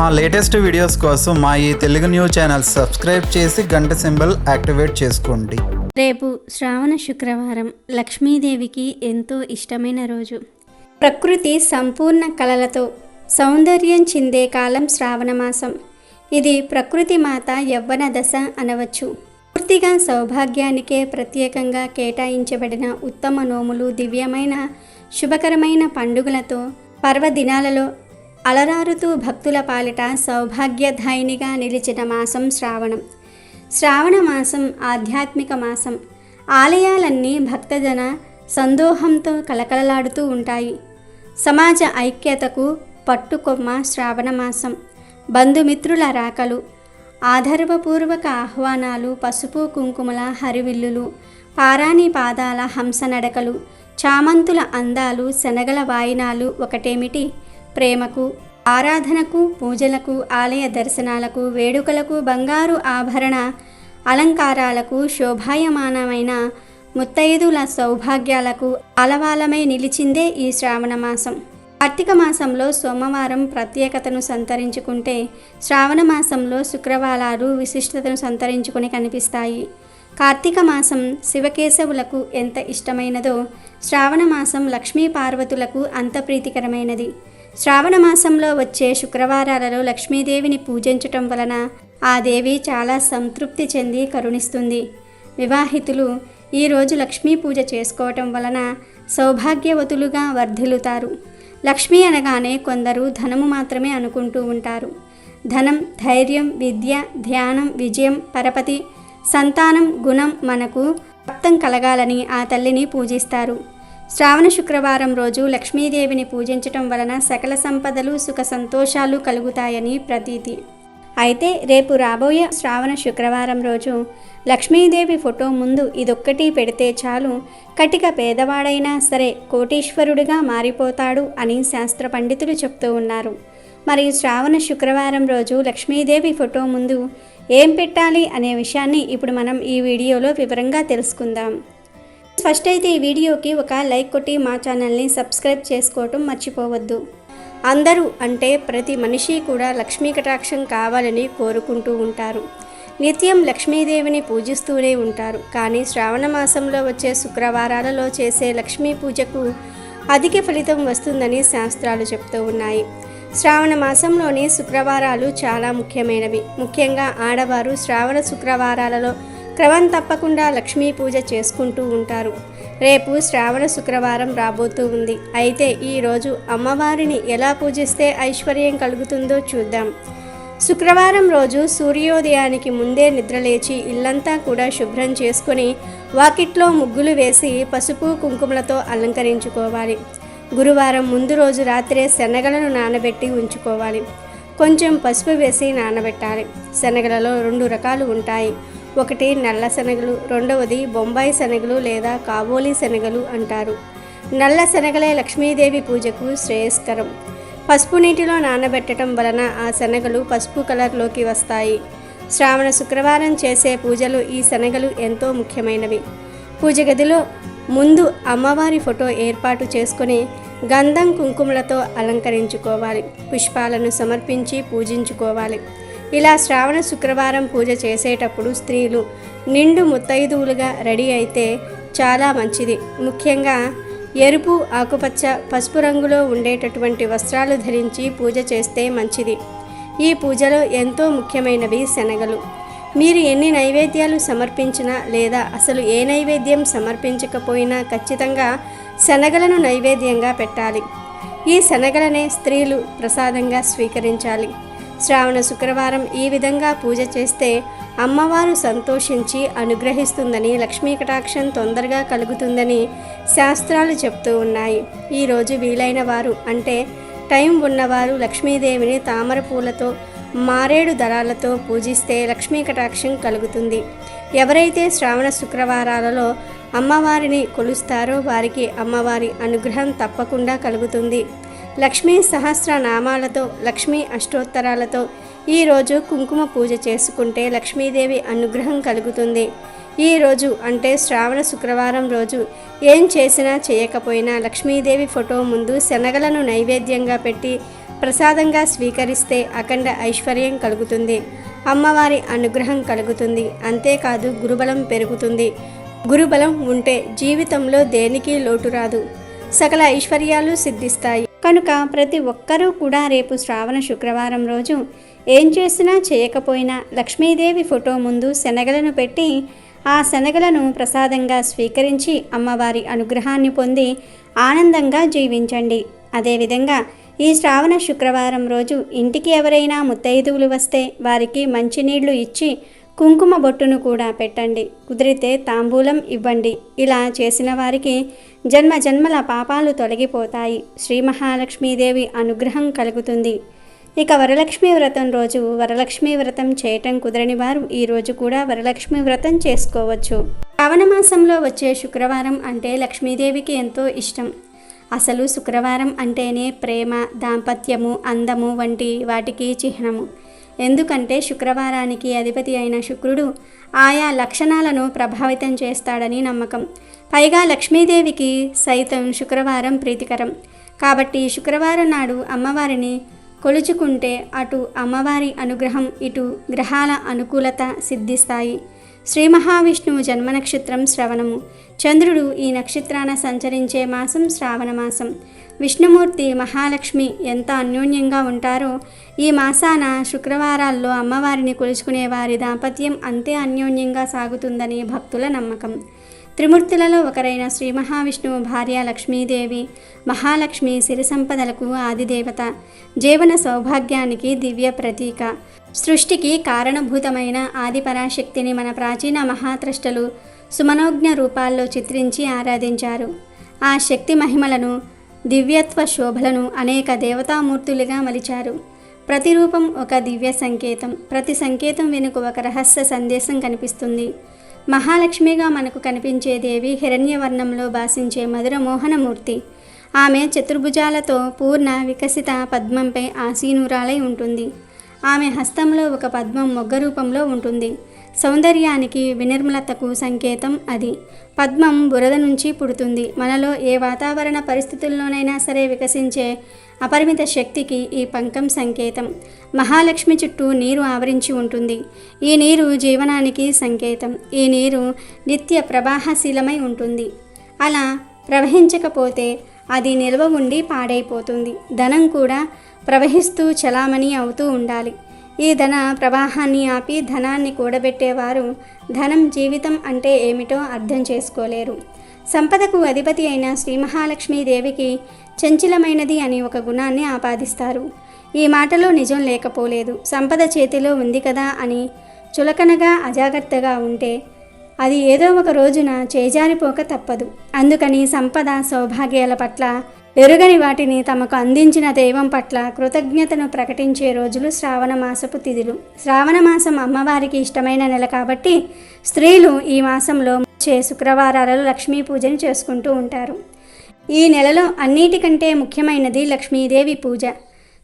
మా latest videos కోసం మా ఈ తెలుగు న్యూస్ ఛానల్ సబ్స్క్రైబ్ చేసి గంట సింబల్ యాక్టివేట్ చేసుకోండి. రేపు శ్రావణ శుక్రవారం లక్ష్మీదేవికి ఎంతో ఇష్టమైన రోజు. ప్రకృతి సంపూర్ణ కళలతో సౌందర్యం చిందే కాలం శ్రావణ మాసం. ఇది ప్రకృతి మాత యవ్వన దశ అనవచ్చు. పూర్తిగా సౌభాగ్యానికే ప్రత్యేకంగా కేటాయించబడిన ఉత్తమ నోములు దివ్యమైన శుభకరమైన పండుగలతో పర్వదినాలలో అలరారుతూ భక్తుల పాలిట సౌభాగ్యధాయినిగా నిలిచిన మాసం శ్రావణం. శ్రావణ మాసం ఆధ్యాత్మిక మాసం. ఆలయాలన్నీ భక్తజన సందోహంతో కలకలలాడుతూ ఉంటాయి. సమాజ ఐక్యతకు పట్టుకొమ్మ శ్రావణ మాసం. బంధుమిత్రుల రాకలు ఆధర్వపూర్వక ఆహ్వానాలు పసుపు కుంకుమల హరివిల్లులు పారాణి పాదాల హంస నడకలు చామంతుల అందాలు శనగల వాయినాలు ఒకటేమిటి? ప్రేమకు ఆరాధనకు పూజలకు ఆలయ దర్శనాలకు వేడుకలకు బంగారు ఆభరణ అలంకారాలకు శోభాయమానమైన ముత్తైదుల సౌభాగ్యాలకు అలవాలమై నిలిచిందే ఈ శ్రావణ మాసం. కార్తీక మాసంలో సోమవారం ప్రత్యేకతను సంతరించుకుంటే శ్రావణ మాసంలో శుక్రవారాలు విశిష్టతను సంతరించుకుని కనిపిస్తాయి. కార్తీక మాసం శివకేశవులకు ఎంత ఇష్టమైనదో శ్రావణ మాసం లక్ష్మీ పార్వతులకు అంత ప్రీతికరమైనది. శ్రావణ మాసంలో వచ్చే శుక్రవారాలలో లక్ష్మీదేవిని పూజించటం వలన ఆ దేవి చాలా సంతృప్తి చెంది కరుణిస్తుంది. వివాహితులు ఈరోజు లక్ష్మీ పూజ చేసుకోవటం వలన సౌభాగ్యవతులుగా వర్ధిల్లుతారు. లక్ష్మి అనగానే కొందరు ధనము మాత్రమే అనుకుంటూ ఉంటారు. ధనం ధైర్యం విద్య ధ్యానం విజయం పరపతి సంతానం గుణం మనకు రక్తం కలగాలని ఆ తల్లిని పూజిస్తారు. శ్రావణ శుక్రవారం రోజు లక్ష్మీదేవిని పూజించటం వలన సకల సంపదలు సుఖ సంతోషాలు కలుగుతాయని ప్రతీతి. అయితే రేపు రాబోయే శ్రావణ శుక్రవారం రోజు లక్ష్మీదేవి ఫోటో ముందు ఇదొక్కటి పెడితే చాలు కటిక పేదవాడైనా సరే కోటీశ్వరుడిగా మారిపోతాడు అని శాస్త్ర పండితులు చెప్తూ ఉన్నారు. మరి శ్రావణ శుక్రవారం రోజు లక్ష్మీదేవి ఫోటో ముందు ఏం పెట్టాలి అనే విషయాన్ని ఇప్పుడు మనం ఈ వీడియోలో వివరంగా తెలుసుకుందాం. ఫస్ట్ అయితే ఈ వీడియోకి ఒక లైక్ కొట్టి మా ఛానల్ని సబ్స్క్రైబ్ చేసుకోవటం మర్చిపోవద్దు. అందరూ అంటే ప్రతి మనిషి కూడా లక్ష్మీ కటాక్షం కావాలని కోరుకుంటూ ఉంటారు. నిత్యం లక్ష్మీదేవిని పూజిస్తూనే ఉంటారు. కానీ శ్రావణ మాసంలో వచ్చే శుక్రవారాలలో చేసే లక్ష్మీ పూజకు అధిక ఫలితం వస్తుందని శాస్త్రాలు చెప్తూ ఉన్నాయి. శ్రావణ మాసంలోని శుక్రవారాలు చాలా ముఖ్యమైనవి. ముఖ్యంగా ఆడవారు శ్రావణ శుక్రవారాలలో క్రమం తప్పకుండా లక్ష్మీ పూజ చేసుకుంటూ ఉంటారు. రేపు శ్రావణ శుక్రవారం రాబోతూ ఉంది. అయితే ఈరోజు అమ్మవారిని ఎలా పూజిస్తే ఐశ్వర్యం కలుగుతుందో చూద్దాం. శుక్రవారం రోజు సూర్యోదయానికి ముందే నిద్రలేచి ఇల్లంతా కూడా శుభ్రం చేసుకొని వాకిట్లో ముగ్గులు వేసి పసుపు కుంకుమలతో అలంకరించుకోవాలి. గురువారం ముందు రోజు రాత్రే శనగలను నానబెట్టి ఉంచుకోవాలి. కొంచెం పసుపు వేసి నానబెట్టాలి. శనగలలో రెండు రకాలు ఉంటాయి. ఒకటి నల్ల శనగలు రెండవది బొంబాయి శనగలు లేదా కాబోలి శనగలు అంటారు. నల్ల శనగలే లక్ష్మీదేవి పూజకు శ్రేయస్కరం. పసుపు నీటిలో నానబెట్టడం వలన ఆ శనగలు పసుపు కలర్లోకి వస్తాయి. శ్రావణ శుక్రవారం చేసే పూజలు ఈ శనగలు ఎంతో ముఖ్యమైనవి. పూజ గదిలో ముందు అమ్మవారి ఫోటో ఏర్పాటు చేసుకుని గంధం కుంకుమలతో అలంకరించుకోవాలి. పుష్పాలను సమర్పించి పూజించుకోవాలి. ఇలా శ్రావణ శుక్రవారం పూజ చేసేటప్పుడు స్త్రీలు నిండు ముత్తైదువులుగా రెడీ అయితే చాలా మంచిది. ముఖ్యంగా ఎరుపు ఆకుపచ్చ పసుపు రంగులో ఉండేటటువంటి వస్త్రాలు ధరించి పూజ చేస్తే మంచిది. ఈ పూజలో ఎంతో ముఖ్యమైనవి శనగలు. మీరు ఎన్ని నైవేద్యాలు సమర్పించినా లేదా అసలు ఏ నైవేద్యం సమర్పించకపోయినా ఖచ్చితంగా శనగలను నైవేద్యంగా పెట్టాలి. ఈ శనగలనే స్త్రీలు ప్రసాదంగా స్వీకరించాలి. శ్రావణ శుక్రవారం ఈ విధంగా పూజ చేస్తే అమ్మవారు సంతోషించి అనుగ్రహిస్తుందని లక్ష్మీ కటాక్షం తొందరగా కలుగుతుందని శాస్త్రాలు చెప్తూ ఉన్నాయి. ఈరోజు వీలైన వారు అంటే టైం ఉన్నవారు లక్ష్మీదేవిని తామర పూలతో మారేడు దళాలతో పూజిస్తే లక్ష్మీ కటాక్షం కలుగుతుంది. ఎవరైతే శ్రావణ శుక్రవారాలలో అమ్మవారిని కొలుస్తారో వారికి అమ్మవారి అనుగ్రహం తప్పకుండా కలుగుతుంది. లక్ష్మీ సహస్ర నామాలతో లక్ష్మీ అష్టోత్తరాలతో ఈరోజు కుంకుమ పూజ చేసుకుంటే లక్ష్మీదేవి అనుగ్రహం కలుగుతుంది. ఈ రోజు అంటే శ్రావణ శుక్రవారం రోజు ఏం చేసినా చేయకపోయినా లక్ష్మీదేవి ఫోటో ముందు శనగలను నైవేద్యంగా పెట్టి ప్రసాదంగా స్వీకరిస్తే అఖండ ఐశ్వర్యం కలుగుతుంది. అమ్మవారి అనుగ్రహం కలుగుతుంది. అంతేకాదు గురుబలం పెరుగుతుంది. గురుబలం ఉంటే జీవితంలో దేనికి లోటు రాదు. సకల ఐశ్వర్యాలు సిద్ధిస్తాయి. కనుక ప్రతి ఒక్కరూ కూడా రేపు శ్రావణ శుక్రవారం రోజు ఏం చేసినా చేయకపోయినా లక్ష్మీదేవి ఫోటో ముందు శనగలను పెట్టి ఆ శనగలను ప్రసాదంగా స్వీకరించి అమ్మవారి అనుగ్రహాన్ని పొంది ఆనందంగా జీవించండి. అదేవిధంగా ఈ శ్రావణ శుక్రవారం రోజు ఇంటికి ఎవరైనా ముత్తైదువులు వస్తే వారికి మంచినీళ్ళు ఇచ్చి కుంకుమ బొట్టును కూడా పెట్టండి. కుదిరితే తాంబూలం ఇవ్వండి. ఇలా చేసిన వారికి జన్మ జన్మల పాపాలు తొలగిపోతాయి. శ్రీ మహాలక్ష్మీదేవి అనుగ్రహం కలుగుతుంది. ఇక వరలక్ష్మి వ్రతం రోజు వరలక్ష్మి వ్రతం చేయటం కుదరని వారు ఈరోజు కూడా వరలక్ష్మి వ్రతం చేసుకోవచ్చు. శ్రావణ మాసంలో వచ్చే శుక్రవారం అంటే లక్ష్మీదేవికి ఎంతో ఇష్టం. అసలు శుక్రవారం అంటేనే ప్రేమ దాంపత్యము అందము వంటి వాటికి చిహ్నము. ఎందుకంటే శుక్రవారానికి అధిపతి అయిన శుక్రుడు ఆయా లక్షణాలను ప్రభావితం చేస్తాడని నమ్మకం. పైగా లక్ష్మీదేవికి సైతం శుక్రవారం ప్రీతికరం. కాబట్టి శుక్రవారం నాడు అమ్మవారిని కొలుచుకుంటే అటు అమ్మవారి అనుగ్రహం ఇటు గ్రహాల అనుకూలత సిద్ధిస్తాయి. శ్రీ మహావిష్ణువు జన్మ నక్షత్రం శ్రవణము. చంద్రుడు ఈ నక్షత్రాన సంచరించే మాసం శ్రావణ మాసం. విష్ణుమూర్తి మహాలక్ష్మి ఎంత అన్యోన్యంగా ఉంటారో ఈ మాసాన శుక్రవారాల్లో అమ్మవారిని కొలుచుకునే వారి దాంపత్యం అంతే అన్యోన్యంగా సాగుతుందని భక్తుల నమ్మకం. త్రిమూర్తులలో ఒకరైన శ్రీ మహావిష్ణువు భార్య లక్ష్మీదేవి మహాలక్ష్మి సిరి సంపదలకు ఆదిదేవత జీవన సౌభాగ్యానికి దివ్య ప్రతీక. సృష్టికి కారణభూతమైన ఆది పరాశక్తిని మన ప్రాచీన మహాత్రష్టలు సుమనోజ్ఞ రూపాల్లో చిత్రించి ఆరాధించారు. ఆ శక్తి మహిమలను దివ్యత్వ శోభలను అనేక దేవతామూర్తులుగా మలిచారు. ప్రతి రూపం ఒక దివ్య సంకేతం. ప్రతి సంకేతం వెనుక ఒక రహస్య సందేశం కనిపిస్తుంది. మహాలక్ష్మిగా మనకు కనిపించే దేవి హిరణ్యవర్ణంలో భాషించే మధుర మోహనమూర్తి. ఆమె చతుర్భుజాలతో పూర్ణ వికసిత పద్మంపై ఆసీనురాలై ఉంటుంది. ఆమె హస్తంలో ఒక పద్మం మొగ్గ రూపంలో ఉంటుంది. సౌందర్యానికి వినిర్మలతకు సంకేతం అది. పద్మం బురద నుంచి పుడుతుంది. మనలో ఏ వాతావరణ పరిస్థితుల్లోనైనా సరే వికసించే అపరిమిత శక్తికి ఈ పంకం సంకేతం. మహాలక్ష్మి చుట్టూ నీరు ఆవరించి ఉంటుంది. ఈ నీరు జీవనానికి సంకేతం. ఈ నీరు నిత్య ప్రవాహశీలమై ఉంటుంది. అలా ప్రవహించకపోతే అది నిల్వ ఉండి పాడైపోతుంది. ధనం కూడా ప్రవహిస్తూ చలామణి అవుతూ ఉండాలి. ఈ ధన ప్రవాహాన్ని ఆపి ధనాన్ని కూడబెట్టేవారు ధనం జీవితం అంటే ఏమిటో అర్థం చేసుకోలేరు. సంపదకు అధిపతి అయిన శ్రీ మహాలక్ష్మీదేవికి చంచలమైనది అని ఒక గుణాన్ని ఆపాదిస్తారు. ఈ మాటలో నిజం లేకపోలేదు. సంపద చేతిలో ఉంది కదా అని చులకనగా అజాగ్రత్తగా ఉంటే అది ఏదో ఒక రోజున చేజారిపోక తప్పదు. అందుకని సంపద సౌభాగ్యాల పట్ల ఎరుగని వాటిని తమకు అందించిన దైవం పట్ల కృతజ్ఞతను ప్రకటించే రోజులు శ్రావణ మాసపు తిథులు. శ్రావణ మాసం అమ్మవారికి ఇష్టమైన నెల కాబట్టి స్త్రీలు ఈ మాసంలో వచ్చే శుక్రవారాలలో లక్ష్మీ పూజను చేసుకుంటూ ఉంటారు. ఈ నెలలో అన్నిటికంటే ముఖ్యమైనది లక్ష్మీదేవి పూజ.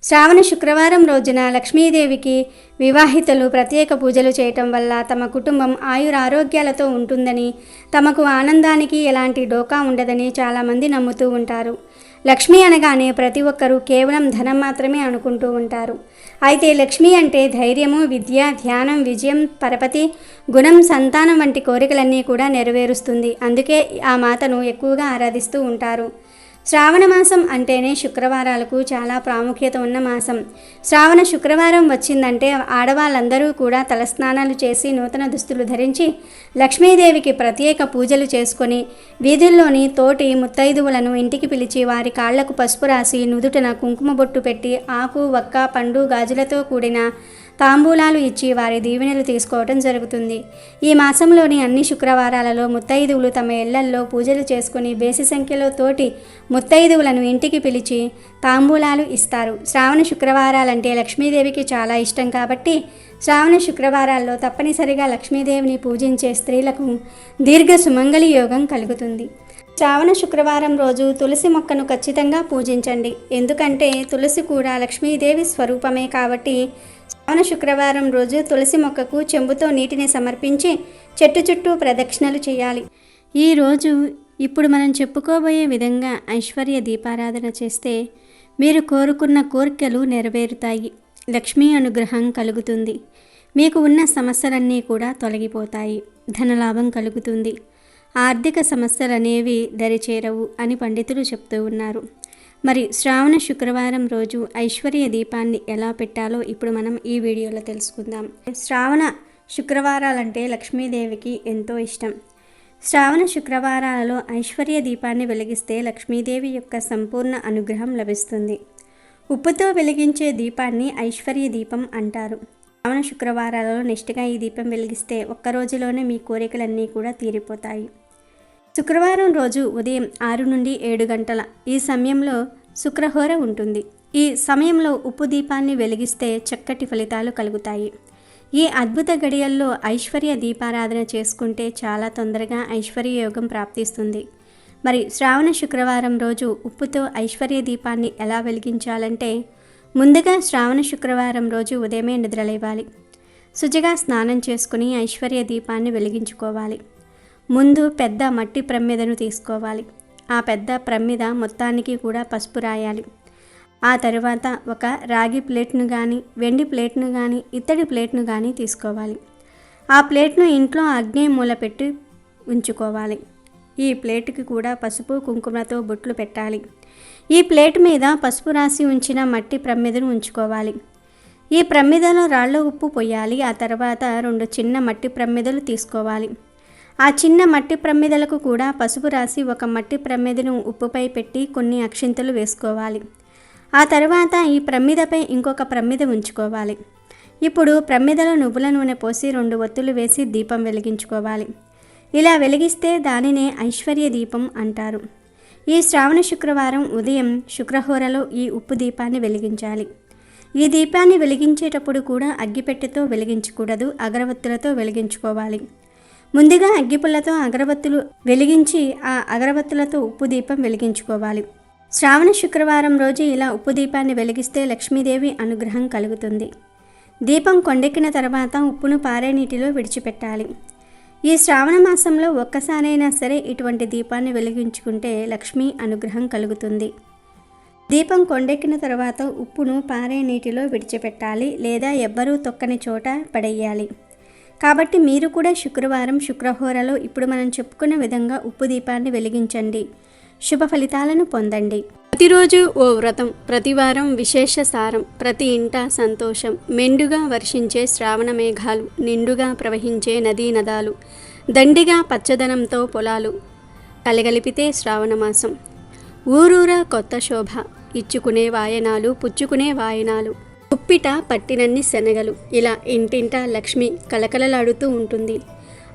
శ్రావణ శుక్రవారం రోజున లక్ష్మీదేవికి వివాహితలు ప్రత్యేక పూజలు చేయటం వల్ల తమ కుటుంబం ఆయురారోగ్యాలతో ఉంటుందని తమకు ఆనందానికి ఎలాంటి డోకా ఉండదని చాలామంది నమ్ముతూ ఉంటారు. లక్ష్మి అనగానే ప్రతి ఒక్కరూ కేవలం ధనం మాత్రమే అనుకుంటూ ఉంటారు. అయితే లక్ష్మి అంటే ధైర్యము విద్య ధ్యానం విజయం పరపతి గుణం సంతానం వంటి కోరికలన్నీ కూడా నెరవేరుస్తుంది. అందుకే ఆ మాతను ఎక్కువగా ఆరాధిస్తూ ఉంటారు. శ్రావణ మాసం అంటేనే శుక్రవారాలకు చాలా ప్రాముఖ్యత ఉన్న మాసం. శ్రావణ శుక్రవారం వచ్చిందంటే ఆడవాళ్ళందరూ కూడా తలస్నానాలు చేసి నూతన దుస్తులు ధరించి లక్ష్మీదేవికి ప్రత్యేక పూజలు చేసుకొని వీధుల్లోని తోటి ముత్తైదువులను ఇంటికి పిలిచి వారి కాళ్ళకు పసుపు రాసి నుదుటన కుంకుమ బొట్టు పెట్టి ఆకు వక్క పండు గాజులతో కూడిన తాంబూలాలు ఇచ్చి వారి దీవెనలు తీసుకోవడం జరుగుతుంది. ఈ మాసంలోని అన్ని శుక్రవారాలలో ముత్తైదువులు తమ ఇళ్ళల్లో పూజలు చేసుకుని బేసి సంఖ్యలో తోటి ముత్తైదువులను ఇంటికి పిలిచి తాంబూలాలు ఇస్తారు. శ్రావణ శుక్రవారాలంటే లక్ష్మీదేవికి చాలా ఇష్టం కాబట్టి శ్రావణ శుక్రవారాల్లో తప్పనిసరిగా లక్ష్మీదేవిని పూజించే స్త్రీలకు దీర్ఘ సుమంగళి యోగం కలుగుతుంది. శ్రావణ శుక్రవారం రోజు తులసి మొక్కను ఖచ్చితంగా పూజించండి. ఎందుకంటే తులసి కూడా లక్ష్మీదేవి స్వరూపమే కాబట్టి శ్రావణ శుక్రవారం రోజు తులసి మొక్కకు చెంబుతో నీటిని సమర్పించి చెట్టు చుట్టూ ప్రదక్షిణలు చేయాలి. ఈ రోజు ఇప్పుడు మనం చెప్పుకోబోయే విధంగా ఐశ్వర్య దీపారాధన చేస్తే మీరు కోరుకున్న కోరికలు నెరవేరుతాయి. లక్ష్మీ అనుగ్రహం కలుగుతుంది. మీకు ఉన్న సమస్యలన్నీ కూడా తొలగిపోతాయి. ధనలాభం కలుగుతుంది. ఆర్థిక సమస్యలు అనేవి దరిచేరవు అని పండితులు చెప్తూ ఉన్నారు. మరి శ్రావణ శుక్రవారం రోజు ఐశ్వర్య దీపాన్ని ఎలా పెట్టాలో ఇప్పుడు మనం ఈ వీడియోలో తెలుసుకుందాం. శ్రావణ శుక్రవారాలంటే లక్ష్మీదేవికి ఎంతో ఇష్టం. శ్రావణ శుక్రవారాలలో ఐశ్వర్య దీపాన్ని వెలిగిస్తే లక్ష్మీదేవి యొక్క సంపూర్ణ అనుగ్రహం లభిస్తుంది. ఉప్పుతో వెలిగించే దీపాన్ని ఐశ్వర్య దీపం అంటారు. శ్రావణ శుక్రవారాలలో నిష్టగా ఈ దీపం వెలిగిస్తే ఒక్క రోజులోనే మీ కోరికలన్నీ కూడా తీరిపోతాయి. శుక్రవారం రోజు ఉదయం ఆరు నుండి ఏడు గంటల ఈ సమయంలో శుక్రహోర ఉంటుంది. ఈ సమయంలో ఉప్పు దీపాన్ని వెలిగిస్తే చక్కటి ఫలితాలు కలుగుతాయి. ఈ అద్భుత గడియల్లో ఐశ్వర్య దీపారాధన చేసుకుంటే చాలా తొందరగా ఐశ్వర్య యోగం ప్రాప్తిస్తుంది. మరి శ్రావణ శుక్రవారం రోజు ఉప్పుతో ఐశ్వర్య దీపాన్ని ఎలా వెలిగించాలంటే ముందుగా శ్రావణ శుక్రవారం రోజు ఉదయమే నిద్రలేవాలి. శుచిగా స్నానం చేసుకుని ఐశ్వర్య దీపాన్ని వెలిగించుకోవాలి. ముందు పెద్ద మట్టి ప్రమ్మెదను తీసుకోవాలి. ఆ పెద్ద ప్రమ్మిద మొత్తానికి కూడా పసుపు రాయాలి. ఆ తరువాత ఒక రాగి ప్లేట్ను కానీ వెండి ప్లేట్ను కానీ ఇత్తడి ప్లేట్ను కానీ తీసుకోవాలి. ఆ ప్లేట్ను ఇంట్లో అగ్ని మూల పెట్టి ఉంచుకోవాలి. ఈ ప్లేట్కి కూడా పసుపు కుంకుమతో బొట్లు పెట్టాలి. ఈ ప్లేట్ మీద పసుపు రాసి ఉంచిన మట్టి ప్రమ్మిదను ఉంచుకోవాలి. ఈ ప్రమ్మిదలో రాళ్ళ ఉప్పు పోయాలి. ఆ తర్వాత రెండు చిన్న మట్టి ప్రమ్మిదలు తీసుకోవాలి. ఆ చిన్న మట్టి ప్రమ్మిదలకు కూడా పసుపు రాసి ఒక మట్టి ప్రమ్మిదను ఉప్పుపై పెట్టి కొన్ని అక్షింతలు వేసుకోవాలి. ఆ తర్వాత ఈ ప్రమ్మిదపై ఇంకొక ప్రమ్మిద ఉంచుకోవాలి. ఇప్పుడు ప్రమ్మిదలో నువ్వుల నూనె పోసి రెండు ఒత్తులు వేసి దీపం వెలిగించుకోవాలి. ఇలా వెలిగిస్తే దానినే ఐశ్వర్య దీపం అంటారు. ఈ శ్రావణ శుక్రవారం ఉదయం శుక్రహోరలో ఈ ఉప్పు దీపాన్ని వెలిగించాలి. ఈ దీపాన్ని వెలిగించేటప్పుడు కూడా అగ్గిపెట్టెతో వెలిగించకూడదు అగరవత్తులతో వెలిగించుకోవాలి. ముందుగా అగ్గిపుల్లతో అగరబత్తులు వెలిగించి ఆ అగరబత్తులతో ఉప్పు దీపం వెలిగించుకోవాలి. శ్రావణ శుక్రవారం రోజు ఇలా ఉప్పు దీపాన్ని వెలిగిస్తే లక్ష్మీదేవి అనుగ్రహం కలుగుతుంది. దీపం కొండెక్కిన తర్వాత ఉప్పును పారే నీటిలో విడిచిపెట్టాలి. ఈ శ్రావణ మాసంలో ఒక్కసారైనా సరే ఇటువంటి దీపాన్ని వెలిగించుకుంటే లక్ష్మీ అనుగ్రహం కలుగుతుంది. దీపం కొండెక్కిన తర్వాత ఉప్పును పారే నీటిలో విడిచిపెట్టాలి లేదా ఎవ్వరూ తొక్కని చోట పడేయాలి. కాబట్టి మీరు కూడా శుక్రవారం శుక్రహోరలో ఇప్పుడు మనం చెప్పుకున్న విధంగా ఉప్పు దీపాన్ని వెలిగించండి. శుభ ఫలితాలను పొందండి. ప్రతిరోజు ఓ వ్రతం ప్రతివారం విశేష సారం ప్రతి ఇంట సంతోషం మెండుగా వర్షించే శ్రావణ మేఘాలు నిండుగా ప్రవహించే నదీ నదాలు దండిగా పచ్చదనంతో పొలాలు కలగలిపితే శ్రావణమాసం ఊరూరా కొత్త శోభ ఇచ్చుకునే వాయనాలు పుచ్చుకునే వాయనాలు ఉప్పిట పట్టినన్ని శనగలు. ఇలా ఇంటింటా లక్ష్మి కలకలలాడుతూ ఉంటుంది.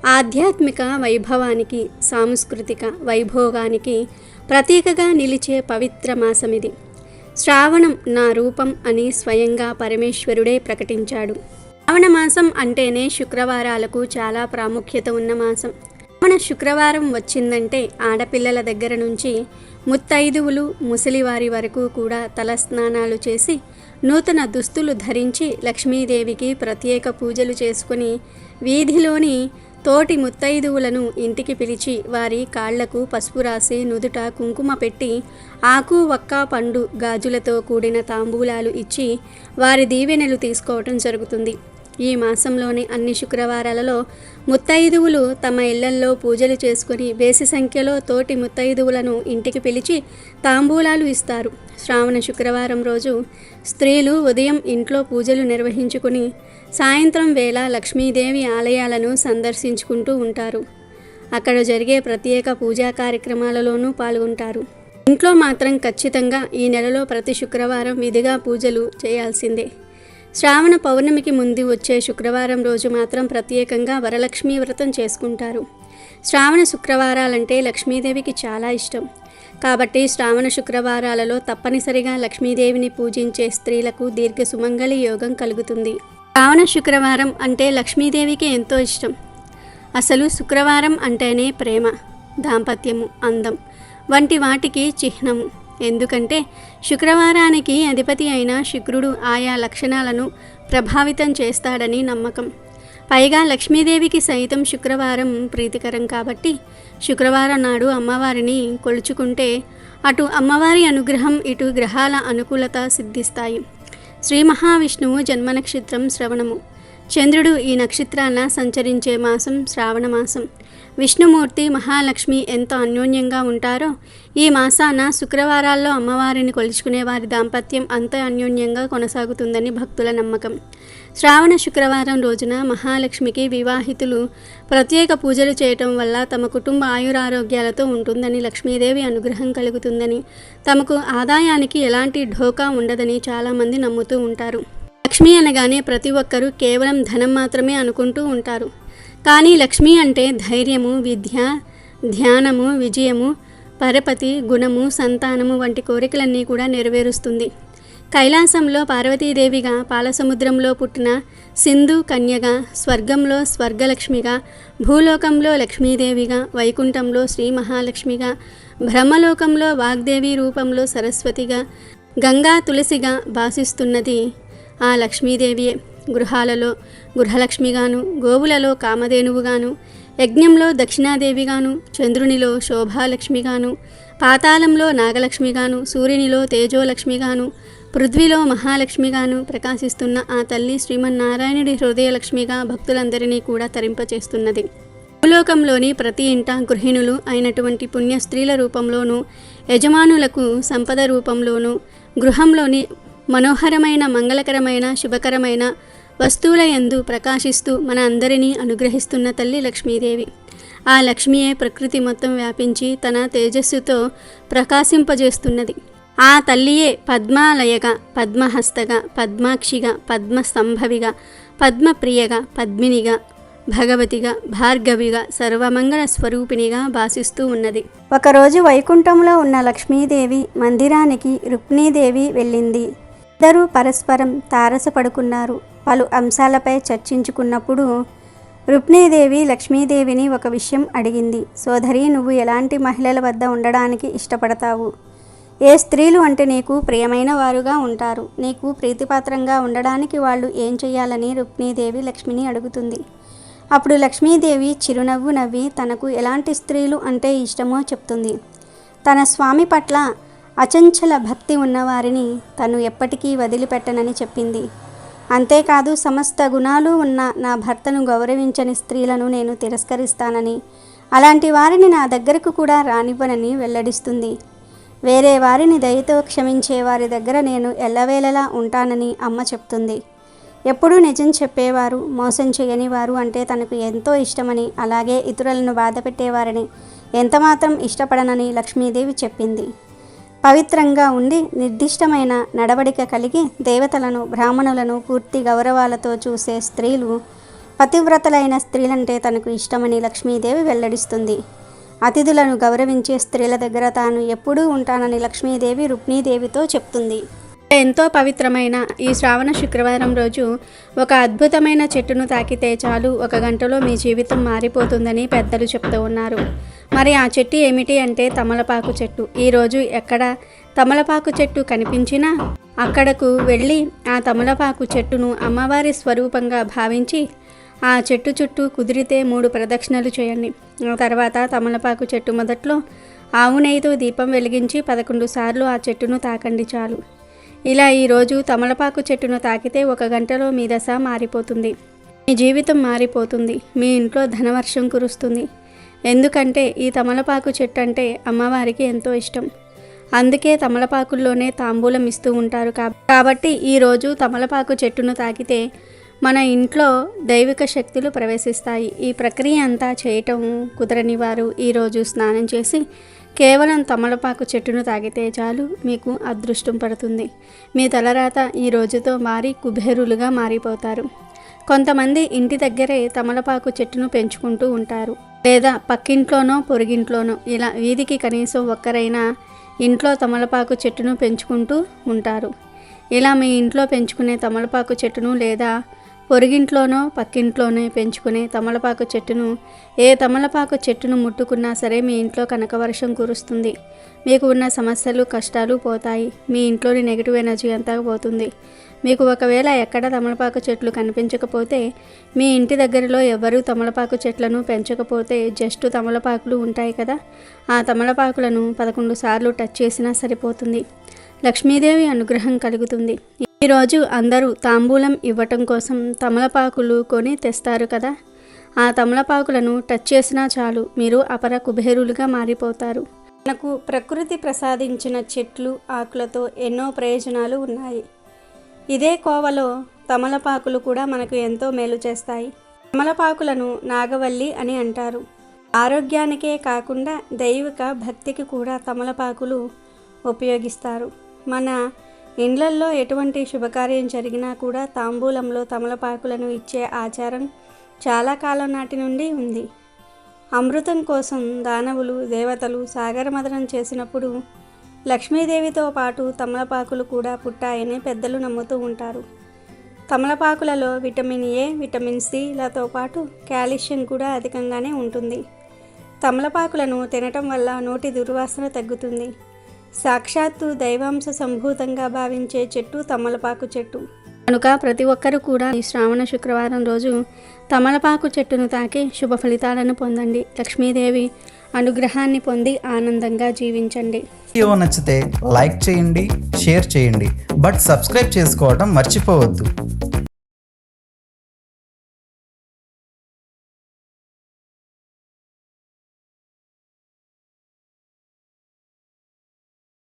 ఆధ్యాత్మిక వైభవానికి సాంస్కృతిక వైభోగానికి ప్రతీకగా నిలిచే పవిత్ర మాసమిది. శ్రావణం నా రూపం అని స్వయంగా పరమేశ్వరుడే ప్రకటించాడు. శ్రావణ మాసం అంటేనే శుక్రవారాలకు చాలా ప్రాముఖ్యత ఉన్న మాసం. మన శుక్రవారం వచ్చిందంటే ఆడపిల్లల దగ్గర నుంచి ముత్తైదువులు ముసలివారి వరకు కూడా తలస్నానాలు చేసి నూతన దుస్తులు ధరించి లక్ష్మీదేవికి ప్రత్యేక పూజలు చేసుకుని వీధిలోని తోటి ముత్తైదువులను ఇంటికి పిలిచి వారి కాళ్ళకు పసుపు రాసి నుదుట కుంకుమ పెట్టి ఆకు వక్క పండు గాజులతో కూడిన తాంబూలాలు ఇచ్చి వారి దీవెనలు తీసుకోవటం జరుగుతుంది. ఈ మాసంలోని అన్ని శుక్రవారాలలో ముత్తైదువులు తమ ఇళ్ళల్లో పూజలు చేసుకుని బేసి సంఖ్యలో తోటి ముత్తైదువులను ఇంటికి పిలిచి తాంబూలాలు ఇస్తారు. శ్రావణ శుక్రవారం రోజు స్త్రీలు ఉదయం ఇంట్లో పూజలు నిర్వహించుకుని సాయంత్రం వేళ లక్ష్మీదేవి ఆలయాలను సందర్శించుకుంటూ ఉంటారు. అక్కడ జరిగే ప్రత్యేక పూజా కార్యక్రమాలలోనూ పాల్గొంటారు. ఇంట్లో మాత్రం ఖచ్చితంగా ఈ నెలలో ప్రతి శుక్రవారం విధిగా పూజలు చేయాల్సిందే. శ్రావణ పౌర్ణమికి ముందు వచ్చే శుక్రవారం రోజు మాత్రం ప్రత్యేకంగా వరలక్ష్మీ వ్రతం చేసుకుంటారు. శ్రావణ శుక్రవారాలంటే లక్ష్మీదేవికి చాలా ఇష్టం. కాబట్టి శ్రావణ శుక్రవారాలలో తప్పనిసరిగా లక్ష్మీదేవిని పూజించే స్త్రీలకు దీర్ఘ సుమంగళి యోగం కలుగుతుంది. శ్రావణ శుక్రవారం అంటే లక్ష్మీదేవికి ఎంతో ఇష్టం. అసలు శుక్రవారం అంటేనే ప్రేమ దాంపత్యము అందం వంటి వాటికి చిహ్నము. ఎందుకంటే శుక్రవారానికి అధిపతి అయిన శుక్రుడు ఆయా లక్షణాలను ప్రభావితం చేస్తాడని నమ్మకం. పైగా లక్ష్మీదేవికి సైతం శుక్రవారం ప్రీతికరం కాబట్టి శుక్రవారం నాడు అమ్మవారిని కొలుచుకుంటే అటు అమ్మవారి అనుగ్రహం ఇటు గ్రహాల అనుకూలత సిద్ధిస్తాయి. శ్రీ మహావిష్ణువు జన్మ నక్షత్రం శ్రవణము. చంద్రుడు ఈ నక్షత్రాన సంచరించే మాసం శ్రావణ మాసం. విష్ణుమూర్తి మహాలక్ష్మి ఎంత అన్యోన్యంగా ఉంటారో ఈ మాసాన శుక్రవారాల్లో అమ్మవారిని కొలుచుకునే వారి దాంపత్యం అంత అన్యోన్యంగా కొనసాగుతుందని భక్తుల నమ్మకం. శ్రావణ శుక్రవారం రోజున మహాలక్ష్మికి వివాహితులు ప్రత్యేక పూజలు చేయటం వల్ల తమ కుటుంబ ఆయురారోగ్యాలతో ఉంటుందని లక్ష్మీదేవి అనుగ్రహం కలుగుతుందని తమకు ఆదాయానికి ఎలాంటి ఢోకా ఉండదని చాలామంది నమ్ముతూ ఉంటారు. లక్ష్మి అనగానే ప్రతి ఒక్కరూ కేవలం ధనం మాత్రమే అనుకుంటూ ఉంటారు. కానీ లక్ష్మి అంటే ధైర్యము విద్య ధ్యానము విజయము పరపతి గుణము సంతానము వంటి కోరికలన్నీ కూడా నెరవేరుస్తుంది. కైలాసంలో పార్వతీదేవిగా పాలసముద్రంలో పుట్టిన సింధు కన్యగా స్వర్గంలో స్వర్గలక్ష్మిగా భూలోకంలో లక్ష్మీదేవిగా వైకుంఠంలో శ్రీ మహాలక్ష్మిగా బ్రహ్మలోకంలో వాగ్దేవి రూపంలో సరస్వతిగా గంగా తులసిగా భాసిస్తున్నది ఆ లక్ష్మీదేవియే. గృహాలలో గృహలక్ష్మిగాను గోవులలో కామధేనువుగాను యజ్ఞంలో దక్షిణాదేవిగాను చంద్రునిలో శోభాలక్ష్మిగాను పాతాళంలో నాగలక్ష్మిగాను సూర్యునిలో తేజోలక్ష్మిగాను పృథ్వీలో మహాలక్ష్మిగాను ప్రకాశిస్తున్న ఆ తల్లి శ్రీమన్నారాయణుడి హృదయలక్ష్మిగా భక్తులందరినీ కూడా తరింపచేస్తున్నది. భూలోకంలోని ప్రతి ఇంట గృహిణులు అయినటువంటి పుణ్య స్త్రీల రూపంలోనూ యజమానులకు సంపద రూపంలోనూ గృహంలోని మనోహరమైన మంగళకరమైన శుభకరమైన వస్తువుల యందు ప్రకాశిస్తూ మన అందరినీ అనుగ్రహిస్తున్న తల్లి లక్ష్మీదేవి. ఆ లక్ష్మియే ప్రకృతి మొత్తం వ్యాపించి తన తేజస్సుతో ప్రకాశింపజేస్తున్నది. ఆ తల్లియే పద్మాలయగా పద్మహస్తగా పద్మాక్షిగా పద్మస్తంభవిగా పద్మప్రియగా పద్మినిగా భగవతిగా భార్గవిగా సర్వమంగళ స్వరూపిణిగా భాసిస్తూ ఉన్నది. ఒకరోజు వైకుంఠంలో ఉన్న లక్ష్మీదేవి మందిరానికి రుక్మిణీదేవి వెళ్ళింది. ఇద్దరూ పరస్పరం తారసపడుకున్నారు. పలు అంశాలపై చర్చించుకున్నప్పుడు రుక్మిణీదేవి లక్ష్మీదేవిని ఒక విషయం అడిగింది. సోదరి నువ్వు ఎలాంటి మహిళల వద్ద ఉండడానికి ఇష్టపడతావు? ఏ స్త్రీలు అంటే నీకు ప్రియమైన వారుగా ఉంటారు. నీకు ప్రీతిపాత్రంగా ఉండడానికి వాళ్ళు ఏం చేయాలని రుక్మిణీదేవి లక్ష్మిని అడుగుతుంది. అప్పుడు లక్ష్మీదేవి చిరునవ్వు నవ్వి తనకు ఎలాంటి స్త్రీలు అంటే ఇష్టమో చెప్తుంది. తన స్వామి పట్ల అచంచల భక్తి ఉన్నవారిని తను ఎప్పటికీ వదిలిపెట్టనని చెప్పింది. అంతేకాదు సమస్త గుణాలు ఉన్న నా భర్తను గౌరవించని స్త్రీలను నేను తిరస్కరిస్తానని. అలాంటి వారిని నా దగ్గరకు కూడా రానివ్వనని వెల్లడిస్తుంది. వేరే వారిని దయతో క్షమించే వారి దగ్గర నేను ఎల్లవేళలా ఉంటానని అమ్మ చెప్తుంది. ఎప్పుడూ నిజం చెప్పేవారు మోసం చేయని వారు అంటే తనకు ఎంతో ఇష్టమని అలాగే ఇతరులను బాధపెట్టేవారని ఎంతమాత్రం ఇష్టపడనని లక్ష్మీదేవి చెప్పింది. పవిత్రంగా ఉండి నిర్దిష్టమైన నడవడిక కలిగి దేవతలను బ్రాహ్మణులను పూర్తి గౌరవాలతో చూసే స్త్రీలు పతివ్రతలైన స్త్రీలంటే తనకు ఇష్టమని లక్ష్మీదేవి వెల్లడిస్తుంది. అతిథులను గౌరవించే స్త్రీల దగ్గర తాను ఎప్పుడూ ఉంటానని లక్ష్మీదేవి రుక్మీదేవితో చెప్తుంది. ఎంతో పవిత్రమైన ఈ శ్రావణ శుక్రవారం రోజు ఒక అద్భుతమైన చెట్టును తాకితే చాలు ఒక గంటలో మీ జీవితం మారిపోతుందని పెద్దలు చెప్తూ ఉన్నారు. మరి ఆ చెట్టు ఏమిటి అంటే తమలపాకు చెట్టు. ఈరోజు ఎక్కడ తమలపాకు చెట్టు కనిపించినా అక్కడకు వెళ్ళి ఆ తమలపాకు చెట్టును అమ్మవారి స్వరూపంగా భావించి ఆ చెట్టు చుట్టూ కుదిరితే మూడు ప్రదక్షిణలు చేయండి. ఆ తర్వాత తమలపాకు చెట్టు మొదట్లో ఆవు నెయ్యితో దీపం వెలిగించి పదకొండు సార్లు ఆ చెట్టును తాకండి చాలు. ఇలా ఈరోజు తమలపాకు చెట్టును తాకితే ఒక గంటలో మీ దశ మారిపోతుంది. మీ జీవితం మారిపోతుంది. మీ ఇంట్లో ధనవర్షం కురుస్తుంది. ఎందుకంటే ఈ తమలపాకు చెట్టు అంటే అమ్మవారికి ఎంతో ఇష్టం. అందుకే తమలపాకుల్లోనే తాంబూలం ఇస్తూ ఉంటారు కాబట్టి ఈరోజు తమలపాకు చెట్టును తాకితే మన ఇంట్లో దైవిక శక్తులు ప్రవేశిస్తాయి. ఈ ప్రక్రియ అంతా చేయటం కుదరని వారు ఈరోజు స్నానం చేసి కేవలం తమలపాకు చెట్టును తాగితే చాలు మీకు అదృష్టం పడుతుంది. మీ తలరాత ఈ రోజుతో మారి కుబేరులుగా మారిపోతారు. కొంతమంది ఇంటి దగ్గరే తమలపాకు చెట్టును పెంచుకుంటూ ఉంటారు. లేదా పక్కింట్లోనో పొరుగింట్లోనో ఇలా వీధికి కనీసం ఒక్కరైనా ఇంట్లో తమలపాకు చెట్టును పెంచుకుంటూ ఉంటారు. ఇలా మీ ఇంట్లో పెంచుకునే తమలపాకు చెట్టును లేదా పొరుగింట్లోనో పక్కింట్లోనే పెంచుకునే తమలపాకు చెట్టును ఏ తమలపాకు చెట్టును ముట్టుకున్నా సరే మీ ఇంట్లో కనకవర్షం కురుస్తుంది. మీకు ఉన్న సమస్యలు కష్టాలు పోతాయి. మీ ఇంట్లోని నెగిటివ్ ఎనర్జీ అంతా పోతుంది. మీకు ఒకవేళ ఎక్కడ తమలపాకు చెట్లు కనిపించకపోతే మీ ఇంటి దగ్గరలో ఎవరు తమలపాకు చెట్లను పెంచకపోతే జస్ట్ తమలపాకులు ఉంటాయి కదా. ఆ తమలపాకులను పదకొండు సార్లు టచ్ చేసినా సరిపోతుంది. లక్ష్మీదేవి అనుగ్రహం కలుగుతుంది. ఈరోజు అందరూ తాంబూలం ఇవ్వటం కోసం తమలపాకులు కొని తెస్తారు కదా. ఆ తమలపాకులను టచ్ చేసినా చాలు మీరు అపర కుబేరులుగా మారిపోతారు. మనకు ప్రకృతి ప్రసాదించిన చెట్లు ఆకులతో ఎన్నో ప్రయోజనాలు ఉన్నాయి. ఇదే కోవలో తమలపాకులు కూడా మనకు ఎంతో మేలు చేస్తాయి. తమలపాకులను నాగవల్లి అని అంటారు. ఆరోగ్యానికే కాకుండా దైవిక భక్తికి కూడా తమలపాకులు ఉపయోగిస్తారు. మన ఇండ్లల్లో ఎటువంటి శుభకార్యం జరిగినా కూడా తాంబూలంలో తమలపాకులను ఇచ్చే ఆచారం చాలా కాలం నాటి నుండి ఉంది. అమృతం కోసం దానవులు దేవతలు సాగరమదనం చేసినప్పుడు లక్ష్మీదేవితో పాటు తమలపాకులు కూడా పుట్టాయని పెద్దలు నమ్ముతూ ఉంటారు. తమలపాకులలో విటమిన్ ఏ విటమిన్ సిలతో పాటు కాల్షియం కూడా అధికంగానే ఉంటుంది. తమలపాకులను తినటం వల్ల నోటి దుర్వాసన తగ్గుతుంది. సాక్షాత్తు దైవాంశ సంభూతంగా భావించే చెట్టు తమలపాకు చెట్టు. కనుక ప్రతి ఒక్కరూ కూడా ఈ శ్రావణ శుక్రవారం రోజు తమలపాకు చెట్టును తాకి శుభ ఫలితాలను పొందండి. లక్ష్మీదేవి అనుగ్రహాన్ని పొంది ఆనందంగా జీవించండి. వీడియో నచ్చితే లైక్ చేయండి షేర్ చేయండి. బట్ సబ్స్క్రైబ్ చేసుకోవడం మర్చిపోవద్దు.